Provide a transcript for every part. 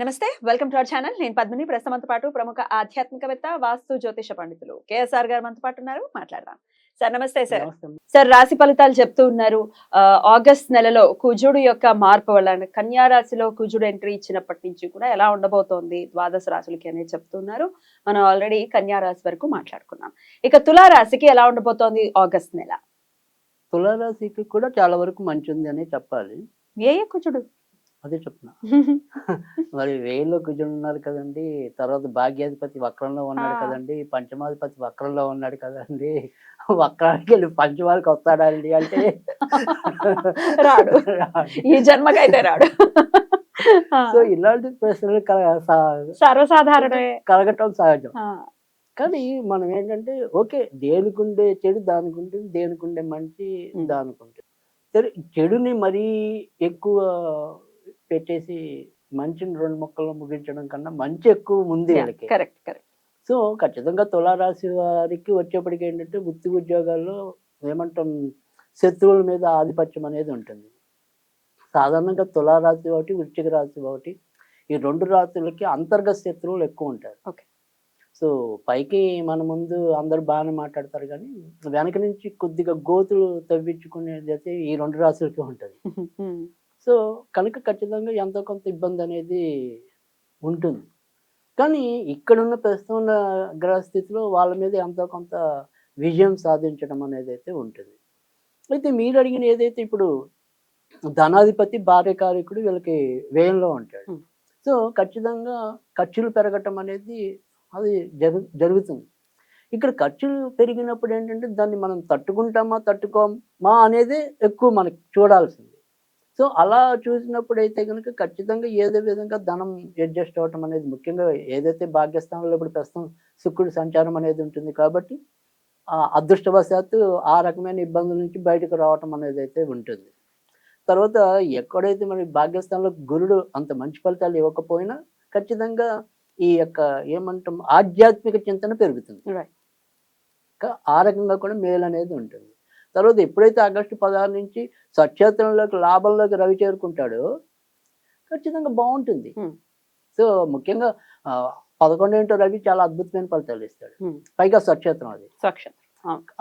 నమస్తే welcome to our channel. నేను పద్మిని. ప్రస్తుతంతో పాటు ప్రముఖ ఆధ్యాత్మికవేత్త వాస్తు జ్యోతిష పండితులు కేఎస్ఆర్ గారు మనతో పాటు ఉన్నారు. మాట్లాడదాం. సార్ నమస్తే సార్. సార్ రాశి ఫలితాలు చెప్తూ ఉన్నారు. ఆగస్ట్ నెలలో కుజుడు యొక్క మార్పు వల్ల కన్యా రాశిలో కుజుడు ఎంట్రీ ఇచ్చినప్పటి నుంచి కూడా ఎలా ఉండబోతోంది? ద్వాదశ రాశులకి అనేది చెప్తున్నారు మనం ఆల్రెడీ కన్యా రాశి వరకు మాట్లాడుకున్నాం. ఇక తులా రాశికి ఎలా ఉండబోతోంది ఆగస్ట్ నెల? తులారాశికి కూడా చాలా వరకు మంచి ఉంది అని చెప్పాలి. ఏ కుజుడు? అదే చెప్తున్నా. మరి వేయిలో కుజుడు ఉన్నారు కదండి తర్వాత భాగ్యాధిపతి వక్రంలో ఉన్నాడు. కదండి పంచమాధిపతి వక్రంలో ఉన్నాడు కదండి వక్రానికి వెళ్ళి పంచమాలకి వస్తాడా అండి అంటే? రాడు. ఈ జన్మకైతే రాడు. సో ఇలాంటి ప్రశ్నలు సర్వసాధారణమే. కలగటం సహజం. కానీ మనం ఏంటంటే ఓకే దేనికుండే చెడు దానికి ఉంటుంది దేనికుండే మంచి ఉం. దానికి ఉంటుంది సరే చెడుని మరీ ఎక్కువ పెట్టేసి మంచిని రెండు మొక్కలు ముగించడం కన్నా మంచి ఎక్కువ ఉంది వీళ్ళకి. Correct correct. సో ఖచ్చితంగా తులారాశి వారికి వచ్చేప్పటికి ఏంటంటే వృత్తి ఉద్యోగాల్లో ఏమంటాం శత్రువుల మీద ఆధిపత్యం అనేది ఉంటుంది. సాధారణంగా తులారాశి ఒకటి వృశ్చిక రాశి ఒకటి ఈ రెండు రాశులకి అంతర్గత శత్రువులు ఎక్కువ ఉంటారు. Okay. సో పైకి మన ముందు అందరు బాగానే మాట్లాడతారు కానీ వెనక నుంచి కొద్దిగా గోతులు తవ్వించుకునేది అయితే ఈ రెండు రాశులకి ఉంటుంది. సో కనుక ఖచ్చితంగా ఎంతో కొంత ఇబ్బంది అనేది ఉంటుంది. కానీ ఇక్కడున్న ప్రస్తుతం ఉన్న గ్రహస్థితిలో వాళ్ళ మీద ఎంతో కొంత విజయం సాధించడం అనేది అయితే ఉంటుంది. అయితే మీరు అడిగిన ఏదైతే ఇప్పుడు ధనాధిపతి భార్యకారకుడు వీళ్ళకి వ్యయంలో ఉంటాడు. సో ఖచ్చితంగా ఖర్చులు పెరగటం అనేది అది జరు జరుగుతుంది. ఇక్కడ ఖర్చులు పెరిగినప్పుడు ఏంటంటే దాన్ని మనం తట్టుకుంటామా తట్టుకోమా అనేది ఎక్కువ మనకి చూడాల్సింది. సో అలా చూసినప్పుడు అయితే కనుక ఖచ్చితంగా ఏదో విధంగా ధనం అడ్జస్ట్ అవ్వటం అనేది ముఖ్యంగా ఏదైతే భాగ్యస్థానంలో ఇప్పుడు ప్రస్తుతం శుక్రుడు సంచారం అనేది ఉంటుంది కాబట్టి ఆ అదృష్టవశాత్తు ఆ రకమైన ఇబ్బందుల నుంచి బయటకు రావటం అనేది అయితే ఉంటుంది. తర్వాత ఎక్కడైతే మరి భాగ్యస్థానంలో గురుడు అంత మంచి ఫలితాలు ఇవ్వకపోయినా ఖచ్చితంగా ఈ యొక్క ఏమంటాం ఆధ్యాత్మిక చింతన పెరుగుతుంది. ఆ రకంగా కూడా మేలు అనేది ఉంటుంది. తర్వాత ఎప్పుడైతే ఆగస్టు పదహారు నుంచి సక్షేత్రంలోకి లాభంలోకి రవి చేరుకుంటాడో ఖచ్చితంగా బాగుంటుంది. సో ముఖ్యంగా పదకొండేంటో రవి చాలా అద్భుతమైన ఫలితాలు ఇస్తాడు. పైగా సక్షేత్రం అది. సాక్ష్యం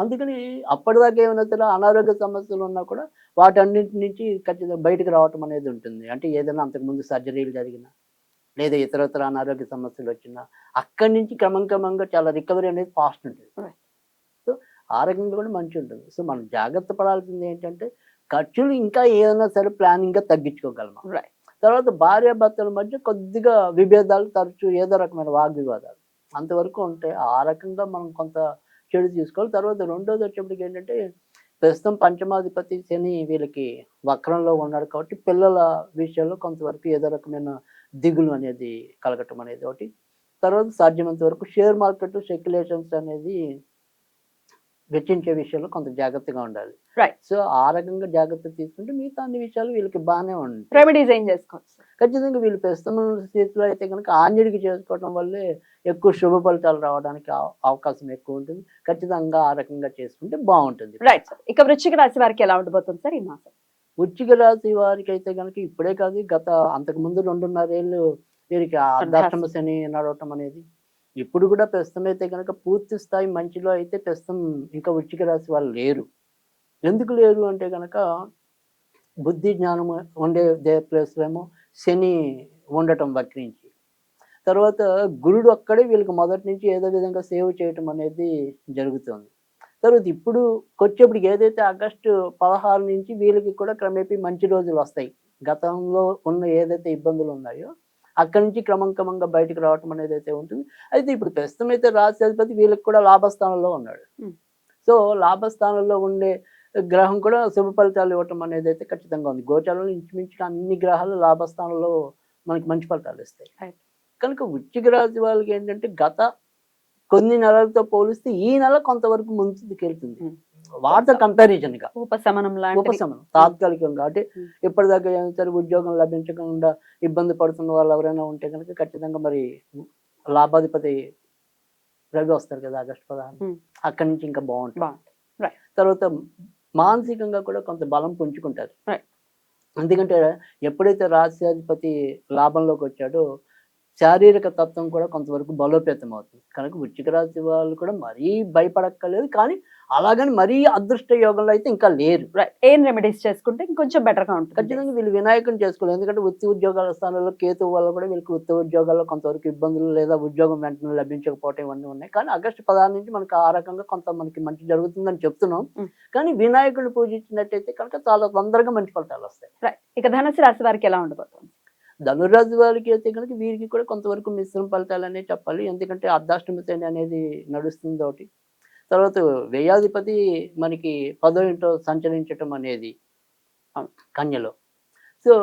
అందుకని అప్పటిదాకా ఏమైనా సరే అనారోగ్య సమస్యలు ఉన్నా కూడా వాటన్నింటి నుంచి ఖచ్చితంగా బయటకు రావటం అనేది ఉంటుంది. అంటే ఏదైనా అంతకుముందు సర్జరీలు జరిగినా లేదా ఇతరత్ర అనారోగ్య సమస్యలు వచ్చినా అక్కడి నుంచి క్రమం క్రమంగా చాలా రికవరీ అనేది ఫాస్ట్ ఉంటుంది. ఆ రకంగా కూడా మంచి ఉంటుంది సో మనం జాగ్రత్త పడాల్సింది ఏంటంటే ఖర్చులు ఇంకా ఏదైనా సరే ప్లానింగ్గా తగ్గించుకోగలమా? రైట్ తర్వాత భార్యాభర్తల మధ్య కొద్దిగా విభేదాలు తరచూ ఏదో రకమైన వాగ్వివాదాలు. అంతవరకు ఉంటే ఆ రకంగా మనం కొంత చెడు తీసుకోవాలి. తర్వాత రెండోది వచ్చేప్పటికి ఏంటంటే ప్రస్తుతం పంచమాధిపతి శని వీళ్ళకి వక్రంలో ఉన్నాడు కాబట్టి పిల్లల విషయంలో కొంతవరకు ఏదో రకమైన దిగులు అనేది కలగటం అనేది ఒకటి. తర్వాత సాధ్యమైనంత వరకు షేర్ మార్కెట్ స్పెక్యులేషన్స్ అనేది వెచ్చించే విషయంలో కొంత జాగ్రత్తగా ఉండాలి. Right. సో ఆ రకంగా జాగ్రత్త తీసుకుంటే మిగతా అన్ని విషయాలు వీళ్ళకి బాగానే ఉంటాయి. రెమెడీస్ ఏం చేసుకోవచ్చు? ఖచ్చితంగా వీళ్ళు ప్రస్తుతం స్థితిలో అయితే కనుక ఆంజలికి చేసుకోవడం వల్లే ఎక్కువ శుభ ఫలితాలు రావడానికి అవ- అవకాశం ఎక్కువ ఉంటుంది. ఖచ్చితంగా ఆ రకంగా చేసుకుంటే బాగుంటుంది. రైట్ సార్ ఇక వృశ్చిక రాశి వారికి ఎలా ఉండబోతుంది సార్ ఈ మాసం? వృచ్చిక రాశి వారికి అయితే కనుక ఇప్పుడే కాదు గత అంతకు ముందు రెండున్నరేళ్ళు వీరికి అర్ధాష్టమ శని నడవటం అనేది ఇప్పుడు కూడా ప్రస్తుతం అయితే కనుక పూర్తి స్థాయి మంచిలో అయితే ప్రస్తుతం ఇంకా వృచ్చిక రాశి వాళ్ళు లేరు. ఎందుకు లేరు అంటే కనుక బుద్ధి జ్ఞానం ఉండే దే ప్లేస్లో ఏమో శని ఉండటం వక్రించి. తర్వాత గురుడు అక్కడే వీళ్ళకి మొదటి నుంచి ఏదో విధంగా సేవ్ చేయటం అనేది జరుగుతుంది. తర్వాత ఇప్పుడు వచ్చేప్పటికి ఏదైతే ఆగస్టు పదహారు నుంచి వీళ్ళకి కూడా క్రమేపీ మంచి రోజులు వస్తాయి. గతంలో ఉన్న ఏదైతే ఇబ్బందులు ఉన్నాయో అక్కడి నుంచి క్రమం క్రమంగా బయటకు రావటం అనేది అయితే ఉంటుంది. అయితే ఇప్పుడు ప్రస్తుతం అయితే రాష్ట్రాధిపతి వీళ్ళకి కూడా లాభస్థానంలో ఉన్నాడు. సో లాభస్థానంలో ఉండే గ్రహం కూడా శుభ ఫలితాలు ఇవ్వటం అనేది అయితే ఖచ్చితంగా ఉంది. గోచారంలో ఇంచుమించుగా అన్ని గ్రహాలు లాభస్థానంలో మనకి మంచి ఫలితాలు ఇస్తాయి. కనుక వృశ్చిక రాశి వాళ్ళకి ఏంటంటే గత కొన్ని నెలలతో పోలిస్తే ఈ నెల కొంతవరకు ముందుకు వాటితో కంపారిజన్గా. ఉపశమనం ఉపశమనం. తాత్కాలికంగా అంటే ఉం. ఇప్పటిదాకా ఏం సరే ఉద్యోగం లభించకుండా ఇబ్బంది పడుతున్న వాళ్ళు ఎవరైనా ఉంటే కనుక ఖచ్చితంగా మరి లాభాధిపతి రవి వస్తారు కదా ఆగస్టు పదహారు. అక్కడి నుంచి ఇంకా బాగుంటుంది. తర్వాత మానసికంగా కూడా కొంత బలం పుంజుకుంటారు. ఎందుకంటే ఎప్పుడైతే రాశ్యాధిపతి లాభంలోకి వచ్చాడో శారీరక తత్వం కూడా కొంతవరకు బలోపేతం అవుతుంది కనుక వృచ్చిక రాశి వాళ్ళు కూడా మరీ భయపడక్కర్లేదు. కానీ అలాగని మరీ అదృష్ట యోగంలో అయితే ఇంకా లేరు. ఏం రెమెడీస్ చేసుకుంటే ఇంకొంచెం బెటర్గా ఉంటుంది. ఖచ్చితంగా వీళ్ళు వినాయకుని చేసుకోవాలి ఎందుకంటే వృత్తి ఉద్యోగాల స్థానంలో కేతు వల్ల కూడా వీళ్ళకి వృత్తి ఉద్యోగాల్లో కొంతవరకు ఇబ్బందులు లేదా ఉద్యోగం వెంటనే లభించకపోవటం ఇవన్నీ ఉన్నాయి. కానీ ఆగస్టు పదహారు నుంచి మనకి ఆ రకంగా కొంత మనకి మంచి జరుగుతుందని చెప్తున్నాం. Mm. కానీ వినాయకుడిని పూజించినట్టయితే కనుక చాలా తొందరగా మంచి ఫలితాలు వస్తాయి. రైట్ ఇక ధనుసు రాశి వారికి ఎలా ఉండబోతుంది? ధనురాజు వారికి అయితే కనుక వీరికి కూడా కొంతవరకు మిశ్రమ ఫలితాలు అనేవి చెప్పాలి. ఎందుకంటే అర్ధాష్టమి శని అనేది నడుస్తుంది ఒకటి. తర్వాత వ్యయాధిపతి మనకి పదో ఇంట్లో సంచరించటం అనేది కన్యలో. సో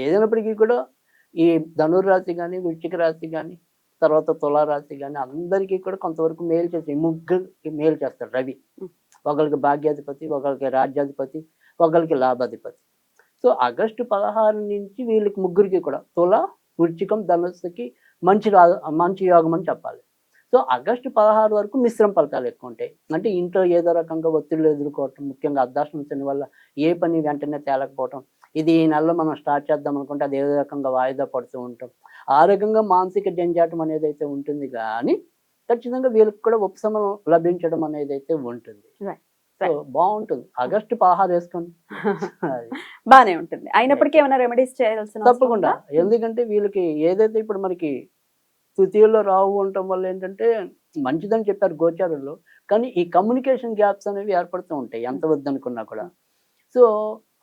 ఏదైనప్పటికీ కూడా ఈ ధనుర్రాశి కానీ వృశ్చిక రాశి కానీ తర్వాత తులారాశి కానీ అందరికీ కూడా కొంతవరకు మేలు చేసి ఈ ముగ్గురికి మేలు చేస్తాడు రవి. ఒకరికి భాగ్యాధిపతి ఒకరికి రాజ్యాధిపతి ఒకరికి లాభాధిపతి. సో ఆగస్టు పదహారు నుంచి వీళ్ళకి ముగ్గురికి కూడా తుల వృచ్చికం ధనుస్సుకి మంచి రా మంచి యోగం అని చెప్పాలి. సో ఆగస్టు పదహారు వరకు మిశ్రమ ఫలితాలు ఎక్కువ ఉంటాయి. అంటే ఇంట్లో ఏదో రకంగా ఒత్తిళ్ళు ఎదుర్కోవటం ముఖ్యంగా అర్ధాశ్రమ శని వల్ల ఏ పని వెంటనే తేలకపోవటం ఇది ఈ నెలలో మనం స్టార్ట్ చేద్దాం అనుకుంటే అది ఏదో రకంగా వాయిదా పడుతూ ఉంటాం. ఆ రకంగా మానసిక జంజాటం అనేది అయితే ఉంటుంది కానీ ఖచ్చితంగా వీళ్ళకి కూడా ఉపశమనం లభించడం అనేది అయితే ఉంటుంది. సో బాగుంటుంది. ఆగస్టు పదహారు వేసుకోండి. బానే ఉంటుంది. అయినప్పటికీ ఏమైనా రెమెడీస్ చేయాల్సిన తప్పకుండా? ఎందుకంటే వీళ్ళకి ఏదైతే ఇప్పుడు మనకి తృతీయంలో రావు ఉండటం వల్ల ఏంటంటే మంచిదని చెప్పారు గోచారంలో కానీ ఈ కమ్యూనికేషన్ గ్యాప్స్ అనేవి ఏర్పడుతూ ఉంటాయి ఎంత వద్దనుకున్నా కూడా. సో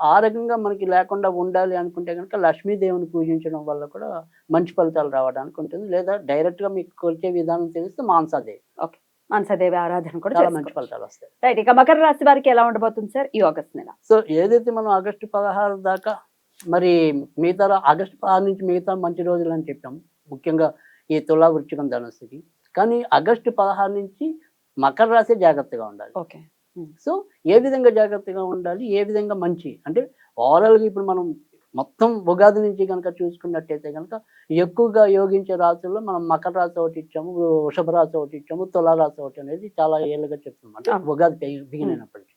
ఆ రకంగా మనకి లేకుండా ఉండాలి అనుకుంటే కనుక లక్ష్మీదేవిని పూజించడం వల్ల కూడా మంచి ఫలితాలు రావడానికి ఉంటుంది. లేదా డైరెక్ట్గా మీకు కొలిచే విధానం తెలిస్తే మాంసాదేవి మనసదేవి ఆరాధన కూడా చాలా మంచి. ఫలితాలు వస్తాయి. రైట్ ఇక మకర రాశి వారికి ఎలా ఉండబోతుంది సార్? ఈ ఆగస్ట్ నెల. సో ఏదైతే మనం ఆగస్టు పదహారు దాకా మరి మిగతా ఆగస్టు పదహారు నుంచి మిగతా మంచి రోజులు అని చెప్పాం. ముఖ్యంగా ఈ తులా వృచ్చికం ధనుస్సుకి కానీ ఆగస్టు పదహారు నుంచి మకర రాశి జాగ్రత్తగా ఉండాలి. ఓకే. సో ఏ విధంగా జాగ్రత్తగా ఉండాలి? ఏ విధంగా మంచి? అంటే ఓవరాల్గా ఇప్పుడు మనం మొత్తం ఉగాది నుంచి కనుక చూసుకున్నట్టయితే కనుక ఎక్కువగా యోగించే రాశుల్లో మనం మకర రాశి ఒకటి ఇచ్చాము వృషభ రాశి ఒకటి ఇచ్చాము తులా రాశి ఒకటి అనేది చాలా ఏళ్ళుగా చెప్తున్నాం అంటే. ఉగాది బిగిన్ అయినప్పటి నుంచి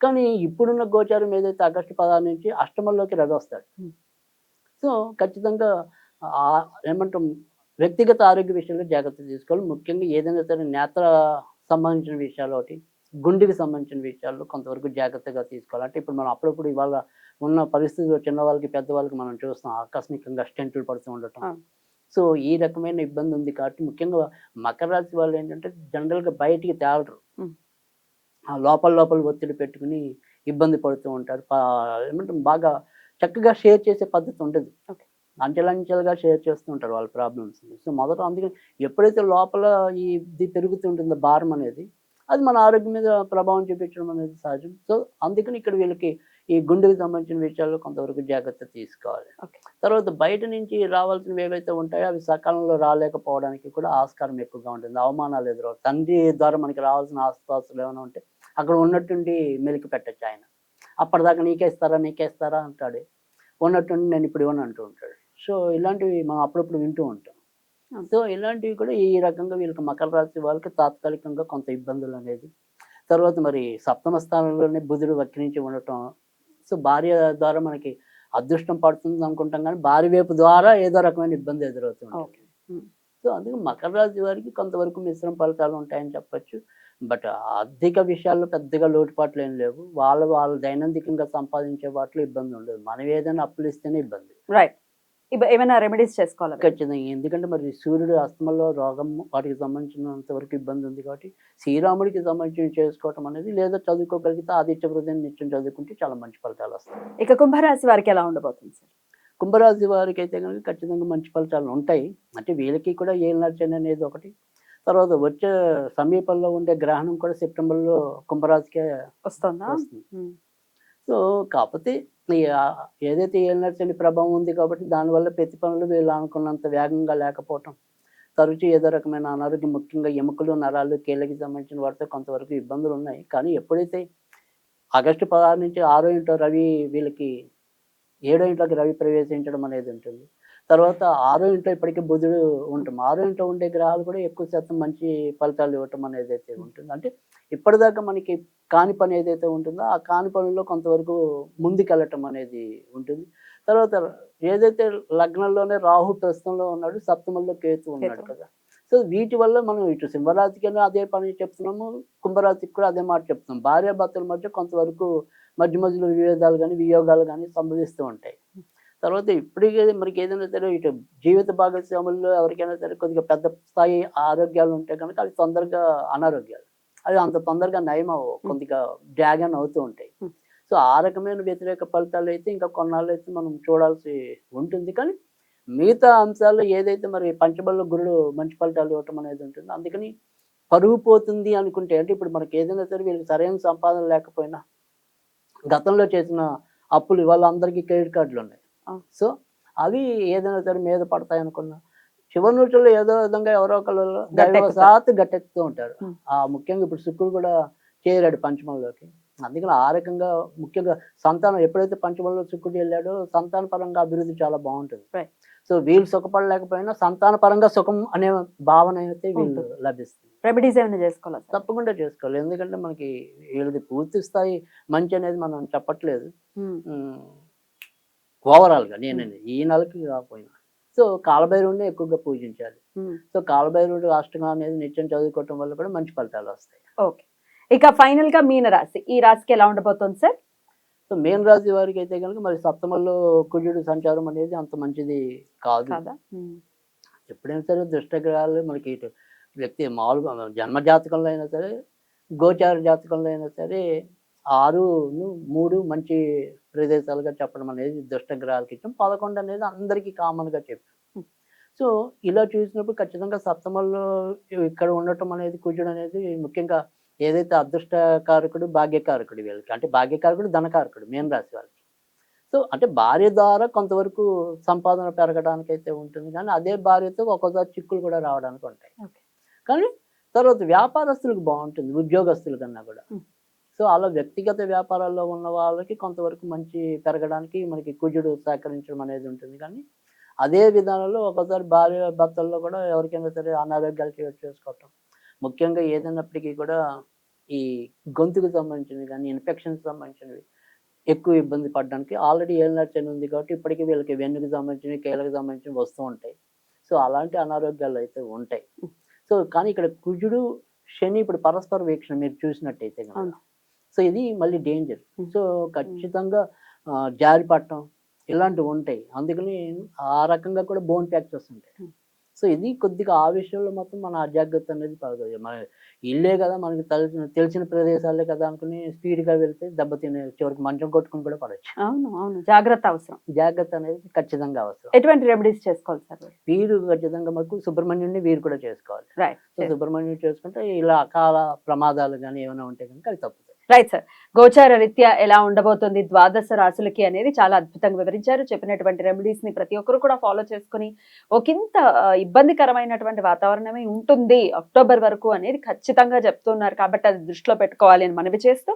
కానీ ఇప్పుడున్న గోచారం ఏదైతే ఆగస్టు పదహారు నుంచి అష్టమంలోకి రవి వస్తాడు. సో ఖచ్చితంగా ఏమంటాం వ్యక్తిగత ఆరోగ్య విషయంలో జాగ్రత్త తీసుకోవాలి ముఖ్యంగా ఏదైనా సరే నేత్ర సంబంధించిన విషయాలు ఒకటి గుండెకి సంబంధించిన విషయాల్లో కొంతవరకు జాగ్రత్తగా తీసుకోవాలి. అంటే ఇప్పుడు మనం అప్పుడప్పుడు ఇవాళ ఉన్న పరిస్థితుల్లో చిన్న వాళ్ళకి పెద్ద వాళ్ళకి మనం చూస్తాం ఆకస్మికంగా స్టెంట్లు పడుతూ ఉండటం. సో ఈ రకమైన ఇబ్బంది ఉంది కాబట్టి ముఖ్యంగా మకర రాశి వాళ్ళు ఏంటంటే జనరల్గా బయటికి తేలరు. లోపల లోపల ఒత్తిడి పెట్టుకుని ఇబ్బంది పడుతూ ఉంటారు. ఏమంటాం బాగా చక్కగా షేర్ చేసే పద్ధతి ఉంటుంది. అంచెలంచెలుగా షేర్ చేస్తూ ఉంటారు వాళ్ళ ప్రాబ్లమ్స్ సో మొదట అందుకని ఎప్పుడైతే లోపల ఈ ఇది పెరుగుతుంటుందో భారం అనేది అది మన ఆరోగ్యం మీద ప్రభావం చూపించడం అనేది సహజం. సో అందుకని ఇక్కడ వీళ్ళకి ఈ గుండెకి సంబంధించిన విషయాల్లో కొంతవరకు జాగ్రత్త తీసుకోవాలి. తర్వాత బయట నుంచి రావాల్సినవి ఏవైతే ఉంటాయో అవి సకాలంలో రాలేకపోవడానికి కూడా ఆస్కారం ఎక్కువగా ఉంటుంది. అవమానాలు ఎదురు తండ్రి ద్వారా మనకి రావాల్సిన ఆస్తుపాస్తులు ఏమైనా ఉంటే అక్కడ ఉన్నట్టుండి మెలికి పెట్టచ్చు ఆయన. అప్పటిదాకా నీకే ఇస్తారా నీకే ఇస్తారా? అంటాడు. ఉన్నట్టుండి నేను ఇప్పుడు ఇవ్వను అంటూ ఉంటాడు. సో ఇలాంటివి మనం అప్పుడప్పుడు వింటూ ఉంటాం. సో ఇలాంటివి కూడా ఈ రకంగా వీళ్ళకి మకర రాశి వాళ్ళకి తాత్కాలికంగా కొంత ఇబ్బందులు అనేది. తర్వాత మరి సప్తమ స్థానంలోనే బుధుడు వక్రించి ఉండటం. సో భార్య ద్వారా మనకి అదృష్టం పడుతుంది అనుకుంటాం కానీ భార్య వైపు ద్వారా ఏదో రకమైన ఇబ్బంది ఎదురవుతుంది సో అందుకే మకర రాశి వారికి కొంతవరకు మిశ్రమ ఫలితాలు ఉంటాయని చెప్పొచ్చు. బట్ ఆర్థిక విషయాల్లో పెద్దగా లోటుపాట్లు ఏం లేవు. వాళ్ళు వాళ్ళు దైనందికంగా సంపాదించే వాటిలో ఇబ్బంది ఉండదు. మనం ఏదైనా అప్పులు ఇస్తేనే ఇబ్బంది. రైట్ ఏమైనా రెమెడీస్ చేసుకోవాలి ఖచ్చితంగా. ఎందుకంటే మరి సూర్యుడు అస్తమంలో రోగం వాటికి సంబంధించినంత వరకు ఇబ్బంది ఉంది కాబట్టి శ్రీరాముడికి సంబంధించి చేసుకోవటం అనేది లేదా చదువుకోగలిగితే ఆదిత్య హృదయం నిత్యం చదువుకుంటే చాలా మంచి ఫలితాలు వస్తాయి. ఇక కుంభరాశి వారికి ఎలా ఉండబోతుంది సార్? కుంభరాశి వారికి అయితే కనుక ఖచ్చితంగా మంచి ఫలితాలు ఉంటాయి. అంటే వీళ్ళకి కూడా ఏళ్ళు నచ్చని అనేది ఒకటి. తర్వాత వచ్చే సమీపంలో ఉండే గ్రహణం కూడా సెప్టెంబర్లో కుంభరాశికే వస్తుందా. సో కాకపోతే ఏదైతే ఏలినచ్చని ప్రభావం ఉంది కాబట్టి దానివల్ల ప్రతి పనులు వీళ్ళు అనుకున్నంత వేగంగా లేకపోవటం. తరచూ ఏదో రకమైన అనారోగ్యం ముఖ్యంగా ఎముకలు నరాలు కీళ్ళకి సంబంధించిన వాటితో కొంతవరకు ఇబ్బందులు ఉన్నాయి. కానీ ఎప్పుడైతే ఆగస్టు పదహారు నుంచి ఆరో ఇంట్లో రవి వీళ్ళకి ఏడో ఇంట్లోకి రవి ప్రవేశించడం అనేది ఉంటుంది. తర్వాత ఆరో ఇంట్లో ఇప్పటికీ బుధుడు ఉంటాం ఆరో ఇంట్లో ఉండే గ్రహాలు కూడా ఎక్కువ శాతం మంచి ఫలితాలు ఇవ్వటం అనేది అయితే ఉంటుంది. అంటే ఇప్పటిదాకా మనకి కాని పని ఏదైతే ఉంటుందో ఆ కాని పనుల్లో కొంతవరకు ముందుకెళ్ళటం అనేది ఉంటుంది. తర్వాత ఏదైతే లగ్నంలోనే రాహు ప్రస్తుతంలో ఉన్నాడు సప్తమంలో కేతు ఉన్నాడు. కదా. సో వీటి వల్ల మనం ఇటు సింహరాశికి అదే పని చెప్తున్నాము కుంభరాశికి కూడా అదే మాట చెప్తున్నాం. భార్యాభర్తల మధ్య కొంతవరకు మధ్య మధ్యలో విభేదాలు కానీ వియోగాలు కానీ సంభవిస్తూ ఉంటాయి. తర్వాత ఇప్పటికే మనకి ఏదైనా సరే ఇటు జీవిత భాగస్వాముల్లో ఎవరికైనా సరే కొద్దిగా పెద్ద స్థాయి ఆరోగ్యాలు ఉంటే కనుక అవి తొందరగా అనారోగ్యాలు అవి అంత తొందరగా నయం కొద్దిగా డ్రాగన్ అవుతూ ఉంటాయి. సో ఆ రకమైన వ్యతిరేక ఫలితాలు అయితే ఇంకా కొన్నాళ్ళు అయితే మనం చూడాల్సి ఉంటుంది కానీ మిగతా అంశాల్లో ఏదైతే మరి పంచబల్లో గురుడు మంచి ఫలితాలు ఇవ్వటం అనేది ఉంటుంది అందుకని పరుగు పోతుంది అనుకుంటే అంటే ఇప్పుడు మనకి ఏదైనా సరే వీళ్ళకి సరైన సంపాదన లేకపోయినా గతంలో చేసిన అప్పులు వాళ్ళందరికీ క్రెడిట్ కార్డులు ఉన్నాయి. సో అవి ఏదైనా సరే మీద పడతాయి అనుకున్నా చివరి రోజుల్లో ఏదో విధంగా ఎవరో ఒకళ్ళు గట్టెక్కుతారు. సాత్ గట్టెక్కుతూ ఉంటారు. ఆ ముఖ్యంగా ఇప్పుడు శుక్రుడు కూడా చేరాడు పంచమంలోకి అందుకని ఆ రకంగా ముఖ్యంగా సంతానం ఎప్పుడైతే పంచమంలో శుక్రుడు వెళ్ళాడో సంతాన పరంగా అభివృద్ధి చాలా బాగుంటుంది. సో వీళ్ళు సుఖపడలేకపోయినా సంతాన పరంగా సుఖం అనే భావన అయితే వీళ్ళు. లభిస్తుంది రెమెడీస్ ఏమైనా చేసుకోవాలా తప్పకుండా చేసుకోవాలి ఎందుకంటే మనకి వీళ్ళది పూర్తి స్థాయి మంచి అనేది మనం చెప్పట్లేదు. ఓవరాల్గా నేను ఈ నెలకి కాకపోయినా. సో కాలభైరవుడిని ఎక్కువగా పూజించాలి. సో కాలభైరవుడు అష్టంగా అనేది నిత్యం చదువుకోవటం వల్ల కూడా మంచి ఫలితాలు వస్తాయి. ఓకే. ఇక ఫైనల్గా మీన రాశి ఈ రాశికి ఎలా ఉండబోతోంది సార్? సో మేన్ రాశి వారికి అయితే కనుక మరి సప్తమంలో కుజుడు సంచారం అనేది అంత మంచిది కాదు. ఎప్పుడైనా సరే దుష్టగ్రహాలు మనకి వ్యక్తి మామూలుగా జన్మ జాతకంలో అయినా సరే గోచార జాతకంలో అయినా సరే ఆరు మూడు మంచి ప్రదేశాలుగా చెప్పడం అనేది దుష్టగ్రహాలకి ఇచ్చాం పదకొండు అనేది అందరికీ కామన్గా చెప్పాం. సో ఇలా చూసినప్పుడు ఖచ్చితంగా సప్తమంలో ఇక్కడ ఉండటం అనేది కుజుడు అనేది ముఖ్యంగా ఏదైతే అదృష్టకారకుడు భాగ్యకారకుడు వీళ్ళకి అంటే భాగ్యకారకుడు ధనకారకుడు మేన్ రాశి వాళ్ళకి సో అంటే భార్య ద్వారా కొంతవరకు సంపాదన పెరగడానికి అయితే ఉంటుంది కానీ అదే భార్యతో ఒక్కోసారి చిక్కులు కూడా రావడానికి ఉంటాయి. కానీ తర్వాత వ్యాపారస్తులకు బాగుంటుంది ఉద్యోగస్తుల కన్నా కూడా. సో అలా వ్యక్తిగత వ్యాపారాల్లో ఉన్న వాళ్ళకి కొంతవరకు మంచి పెరగడానికి మనకి కుజుడు సహకరించడం అనేది ఉంటుంది. కానీ అదే విధానంలో ఒకసారి భార్య భర్తల్లో కూడా ఎవరికైనా సరే అనారోగ్యాలు చేసుకోవటం. ముఖ్యంగా ఏదైనప్పటికీ కూడా ఈ గొంతుకు సంబంధించినవి కానీ ఇన్ఫెక్షన్కి సంబంధించినవి ఎక్కువ ఇబ్బంది పడడానికి ఆల్రెడీ ఏలినాటి శని ఉంది కాబట్టి ఇప్పటికీ వీళ్ళకి వెన్నుకు సంబంధించినవి కీళ్ళకి సంబంధించినవి వస్తూ ఉంటాయి. సో అలాంటి అనారోగ్యాలు అయితే ఉంటాయి. సో కానీ ఇక్కడ కుజుడు శని ఇప్పుడు పరస్పర వీక్షణ మీరు చూసినట్టయితే ఇది మళ్ళీ డేంజర్. సో ఖచ్చితంగా ఆ, జారి పట్టడం ఇలాంటివి ఉంటాయి. అందుకని ఆ రకంగా కూడా బోన్ ఫ్రాక్చర్స్ ఉంటాయి. సో ఇది కొద్దిగా ఆ విషయంలో మాత్రం మన అజాగ్రత్త అనేది పడదు మన ఇల్లే కదా మనకి తెలిసిన తెలిసిన ప్రదేశాలే కదా అనుకుని స్పీడ్గా వెళ్తే దెబ్బతినే చివరికి మంచం కొట్టుకుని కూడా పడవచ్చు అవును అవును. జాగ్రత్త అవసరం. జాగ్రత్త అనేది ఖచ్చితంగా అవసరం. ఎటువంటి రెమెడీస్ చేసుకోవాలి సార్ వీరు ఖచ్చితంగా మాకు సుబ్రహ్మణ్యుడిని వీరు కూడా చేసుకోవాలి. రైట్. సో సుబ్రహ్మణ్యుడు చేసుకుంటే ఇలా అకాల ప్రమాదాలు కానీ ఏమైనా ఉంటే కనుక అవి తప్పుతాయి రైట్ సార్. గోచార రీత్యా ఎలా ఉండబోతుంది ద్వాదశ రాశులకి అనేది చాలా అద్భుతంగా వివరించారు. చెప్పినటువంటి రెమెడీస్ని ప్రతి ఒక్కరు కూడా ఫాలో చేసుకుని ఒకంత ఇబ్బందికరమైనటువంటి వాతావరణమే ఉంటుంది అక్టోబర్ వరకు అనేది ఖచ్చితంగా చెప్తున్నారు. కాబట్టి అది దృష్టిలో పెట్టుకోవాలి అని మనవి చేస్తూ